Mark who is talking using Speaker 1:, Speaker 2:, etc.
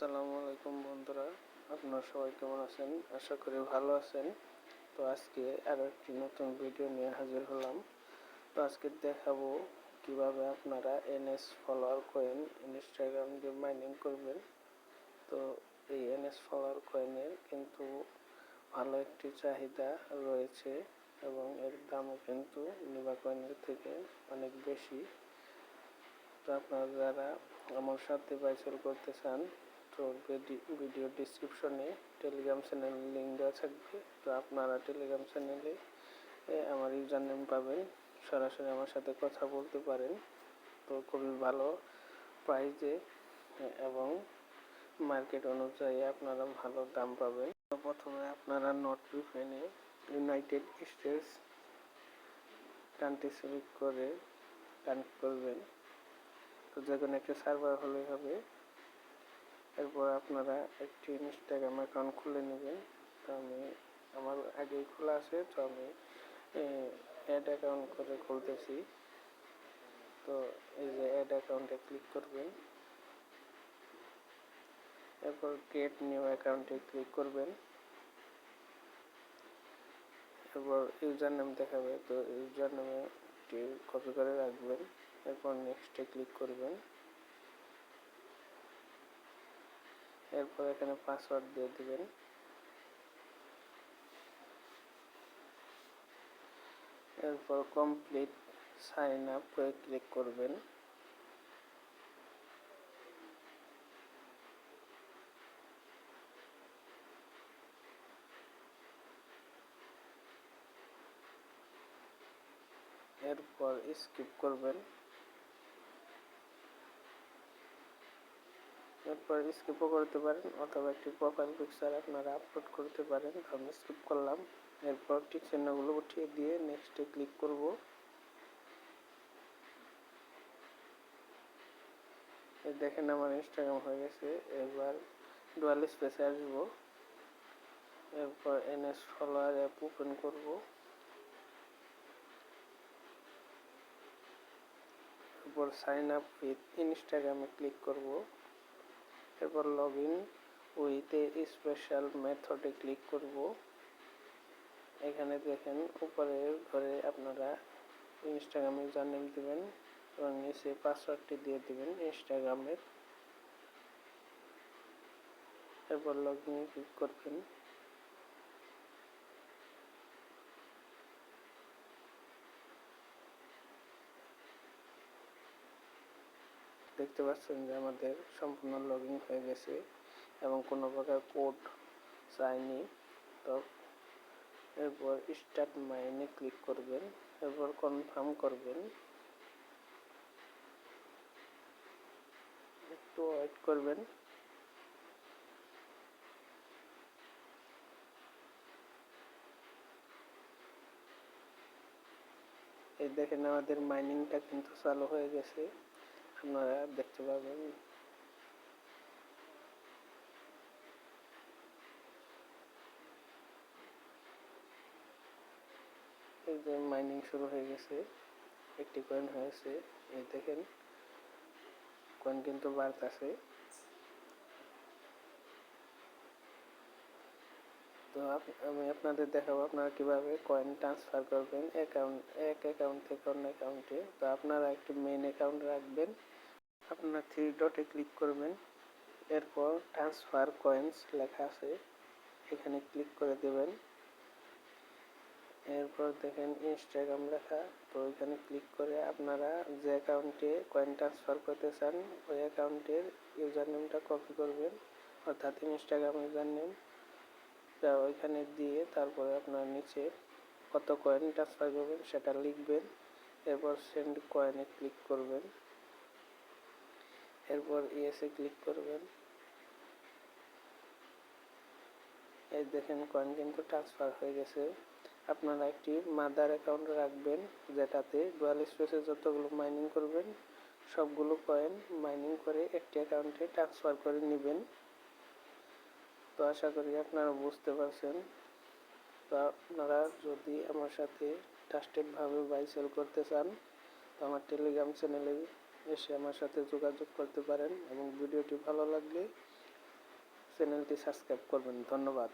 Speaker 1: আসসালামু আলাইকুম বন্ধুরা, আপনারা সবাই কেমন আছেন? আশা করি ভালো আছেন। তো আজকে আরও একটি নতুন ভিডিও নিয়ে হাজির হলাম। তো আজকে দেখাবো কীভাবে আপনারা এনএস ফলোয়ার কয়েন ইনস্টাগ্রাম দিয়ে মাইনিং করবেন। তো এই এনএস ফলোয়ার কয়েনের কিন্তু ভালো একটি চাহিদা রয়েছে এবং এর দামও কিন্তু নিবা কয়েনের থেকে অনেক বেশি। তো আপনারা যারা আমার সাথে বাইসেল করতে চান তো ভিডিও ডিসক্রিপশনে টেলিগ্রাম চ্যানেল লিঙ্ক দেওয়া থাকবে। তো আপনারা টেলিগ্রাম চ্যানেলে আমার ইউজার নেম পাবেন। সরাসরি আমার সাথে কথা বলতে পারেন। তো খুবই ভালো প্রাইজে এবং মার্কেট অনুযায়ী আপনারা ভালো দাম পাবেন। তো প্রথমে আপনারা নট প্রিফেনে ইউনাইটেড স্টেটস কান্ট্রি সিলেক্ট করে কানেক্ট করবেন। তো যে কোনো একটা সার্ভার হলেই হবে। এরপর আপনারা একটি ইনস্টাগ্রাম অ্যাকাউন্ট খুলে নেবেন। তো আমি আমার আগেই খোলা আছে, তো আমি অ্যাড অ্যাকাউন্ট করে খুলতেছি। তো এই যে অ্যাড অ্যাকাউন্টে ক্লিক করবেন। এরপর গেট নিউ অ্যাকাউন্টে ক্লিক করবেন। এরপর ইউজার নেম দেখাবে, তো ইউজার নেমে কপি করে রাখবেন। এরপর নেক্সটে ক্লিক করবেন। এরপর এখানে পাসওয়ার্ড দিয়ে দিবেন। এরপর কমপ্লিট সাইন আপ করে ক্লিক করবেন। এরপর স্কিপ করবেন। এরপর স্কিপও করতে পারেন অথবা একটি প্রোফাইল পিকচার আপনারা আপলোড করতে পারেন। আমি স্কিপ করলাম। এরপর ঠিক চিহ্নগুলো উঠিয়ে দিয়ে নেক্সটে ক্লিক করব। দেখেন আমার ইনস্টাগ্রাম হয়ে গেছে। এবার ডুয়াল স্পেসে আসব। এরপর এনএস ফলোয়ার অ্যাপ ওপেন করব। এরপর সাইন আপ উইথ ইনস্টাগ্রামে ক্লিক করব। এরপর log in with a special মেথডে ক্লিক করব। এখানে দেখেন উপরের ঘরে আপনারা ইনস্টাগ্রাম ইউজার নেম দেবেন এবং নিচে পাসওয়ার্ডটি দিয়ে দেবেন ইনস্টাগ্রামের এরপর লগ ইন ক্লিক করবেন। দেখতে পাচ্ছেন যে আমাদের সম্পূর্ণ লগ হয়ে গেছে এবং কোনো প্রকার কোড চাইনি। তো এরপর স্টার্ট মাইনে ক্লিক করবেন, এরপর কনফার্ম করবেন। একটু ওয়েট করবেন। এই দেখেন আমাদের মাইনিংটা কিন্তু চালু হয়ে গেছে। আপনারা দেখতে পাবেন এই যে মাইনিং শুরু হয়ে গেছে, একটি কয়েন হয়েছে, এই দেখেন কয়েন কিন্তু বাড়তেছে। তো আমি আপনাদের দেখাবো আপনারা কীভাবে কয়েন ট্রান্সফার করবেন অ্যাকাউন্ট এক অ্যাকাউন্ট থেকে অন্য অ্যাকাউন্টে তো আপনারা একটি মেইন অ্যাকাউন্ট রাখবেন। আপনার থ্রি ডটে ক্লিক করবেন, এরপর ট্রান্সফার কয়েন্স লেখা আছে, এখানে ক্লিক করে দেবেন। এরপর দেখেন ইনস্টাগ্রাম লেখা, তো এখানে ক্লিক করে আপনারা যে অ্যাকাউন্টে কয়েন ট্রান্সফার করতে চান, ওই অ্যাকাউন্টের ইউজার নেমটা কপি করবেন, অর্থাৎ ইনস্টাগ্রাম ইউজার নেম ওইখানে দিয়ে তারপরে আপনার নিচে কত কয়েন ট্রান্সফার করবেন সেটা লিখবেন, এরপর সেন্ড কয়েনে ক্লিক করবেন। এরপর ইয়েসে ক্লিক করবেন। এই দেখেন কয়েন কিন্তু ট্রান্সফার হয়ে গেছে। আপনারা একটি মাদার অ্যাকাউন্ট রাখবেন, যেটাতে ডুয়াল স্পেসে যতগুলো মাইনিং করবেন, সবগুলো কয়েন মাইনিং করে একটি অ্যাকাউন্টে ট্রান্সফার করে নেবেন। তো আশা করি আপনারা বুঝতে পারছেন। তো আপনারা যদি আমার সাথে ট্রাস্টেডভাবে বাই সেল করতে চান, তো আমার টেলিগ্রাম চ্যানেলে এসে আমার সাথে যোগাযোগ করতে পারেন এবং ভিডিওটি ভালো লাগলে চ্যানেলটি সাবস্ক্রাইব করবেন। ধন্যবাদ।